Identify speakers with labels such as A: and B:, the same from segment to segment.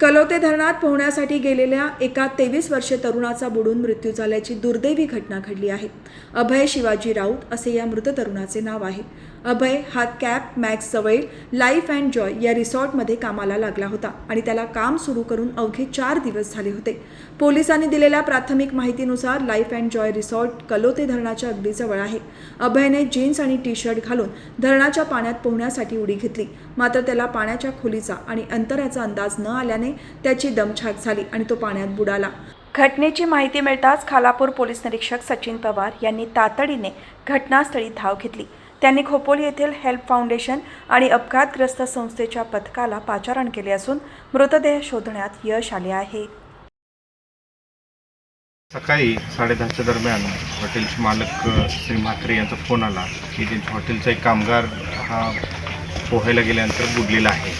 A: कलोते धरणात पोहण्यासाठी गेलेल्या एका तेवीस वर्षे तरुणाचा बुडून मृत्यू झाल्याची दुर्दैवी घटना घडली आहे. अभय शिवाजी राऊत असे या मृत तरुणाचे नाव आहे. अभय हा कॅप मॅक्स जवळील लाईफ अँड जॉय या रिसॉर्टमध्ये कामाला लागला होता आणि त्याला काम सुरू करून अवघे चार दिवस झाले होते. पोलिसांनी दिलेल्या प्राथमिक माहितीनुसार life and joy resort Kalote धरणाच्या अगदी जवळ आहे. अभयने जीन्स आणि टी शर्ट घालून धरणाच्या पाण्यात पोहण्यासाठी उडी घेतली. मात्र त्याला पाण्याच्या खोलीचा आणि अंतराचा अंदाज न आल्याने त्याची दमछाक झाली आणि तो पाण्यात बुडाला. घटनेची माहिती मिळताच खालापूर पोलीस निरीक्षक सचिन पवार यांनी तातडीने घटनास्थळी धाव घेतली. त्यांनी खोपोली येथील हेल्प फाउंडेशन आणि अपघातग्रस्त संस्थेच्या पथकाला पाचारण केले असून मृतदेह शोधण्यात यश आले आहे.
B: सकाळी साडेदहाच्या दरम्यान हॉटेलचे मालक श्री म्हात्रे यांचा फोन आला की त्यांच्या हॉटेलचा एक कामगार हा पोहायला गेल्यानंतर बुडलेला आहे.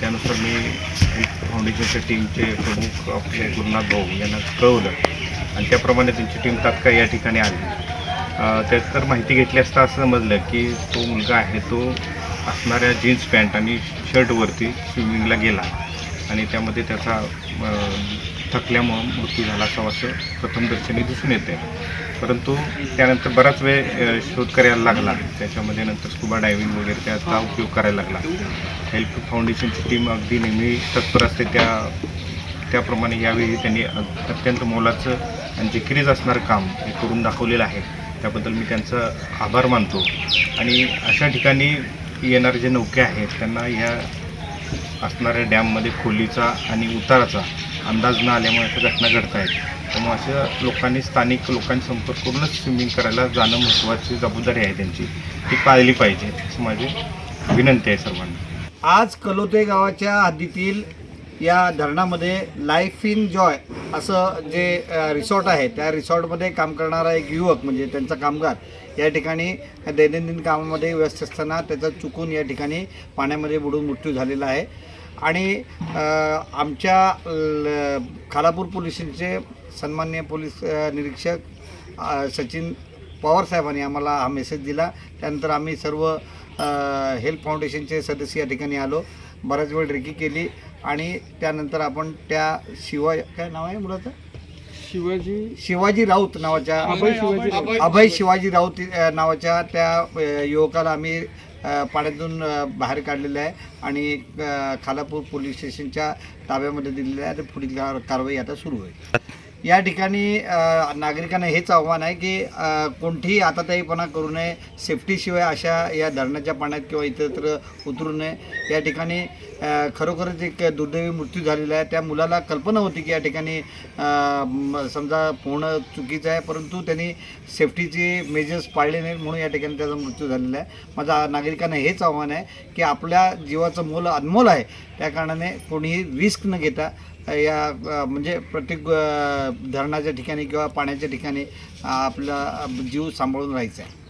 B: त्यानुसार मी फाउंडेशनच्या टीमचे प्रमुख आपले गुरुनाथ भाऊ यांना कळवलं. आणि त्याप्रमाणे त्यांची टीम तात्काळ या ठिकाणी आली. त्यात तर माहिती घेतली असता असं समजलं की तो मुलगा आहे तो असणाऱ्या जीन्स पॅन्ट आणि शर्टवरती स्विमिंगला गेला. आणि त्यामध्ये त्याचा थकल्यामुळं मृत्यू झाला असावा असं प्रथमदर्शनी दिसून येते. परंतु त्यानंतर बराच वेळ शोध करायला लागला. त्याच्यामध्ये नंतर स्कुबा डायव्हिंग वगैरे त्याचा उपयोग करायला लागला. हेल्प फाउंडेशनची टीम अगदी नेहमी तत्पर असते. त्या त्याप्रमाणे यावेळी त्यांनी अत्यंत मोलाचं आणि जिकिरीच असणारं काम हे करून दाखवलेलं आहे. त्याबद्दल मी त्यांचं आभार मानतो. आणि अशा ठिकाणी येणारे जे नौके आहेत त्यांना ह्या असणाऱ्या डॅममध्ये खोलीचा आणि उताराचा अंदाज न आल्यामुळे अशा घटना घडत आहेत. त्यामुळे अशा लोकांनी स्थानिक लोकांनी संपर्क करूनच स्विमिंग करायला जाणं महत्त्वाची जबाबदारी आहे त्यांची. ती पाळली पाहिजे असं माझी विनंती आहे सर्वांना.
C: आज कलोते गावाच्या हद्दीतील या धरणामध्ये लाईफ इन जॉय असं जे रिसॉर्ट आहे त्या रिसॉर्टमध्ये काम करणारा एक युवक म्हणजे त्यांचा कामगार या ठिकाणी दैनंदिन कामामध्ये व्यस्त असताना त्याचा चुकून या ठिकाणी पाण्यामध्ये बुडून मृत्यू झालेला आहे. आणि आमच्या खालापूर पोलिसांचे सन्मान्य पोलीस निरीक्षक सचिन पवार साहेबांनी आम्हाला हा मेसेज दिला. त्यानंतर आम्ही सर्व अ, हेल्प फाउंडेशनचे सदस्य या ठिकाणी आलो. बराच वेळ रेकी केली आणि त्यानंतर आपण त्या शिवा काय नाव आहे मुलाचं?
D: शिवाजी
C: शिवाजी राऊत नावाच्या
D: अभय शिवाजी.
C: अभय शिवाजी. राऊत नावाच्या त्या युवकाला आम्ही पाण्यातून बाहेर काढलेलं आहे आणि खालापूर पोलीस स्टेशनच्या ताब्यामध्ये दिलेलं आहे आणि पुढील कार- कारवाई आता सुरू होईल या ठिकाणी नागरिकांना हेच आव्हान आहे की कोणतीही आताताईपणा करू नये. सेफ्टीशिवाय अशा या धरणाच्या पाण्यात किंवा इतरत्र उतरू नये. या ठिकाणी खरोखरच एक दुर्दैवी मृत्यू झालेला आहे. त्या मुलाला कल्पना होती की या ठिकाणी समजा पोहणं चुकीचं आहे परंतु त्यांनी सेफ्टीचे मेजर्स पाळले नाहीत म्हणून या ठिकाणी त्याचा मृत्यू झालेला आहे. माझा नागरिकांना हेच आव्हान आहे की आपल्या जीवाचं मोल अनमोल आहे. त्या कारणाने कोणीही रिस्क न घेता या म्हणजे प्रत्येक धरणाच्या ठिकाणी किंवा पाण्याच्या ठिकाणी आपला जीव सांभाळून राहायचा आहे.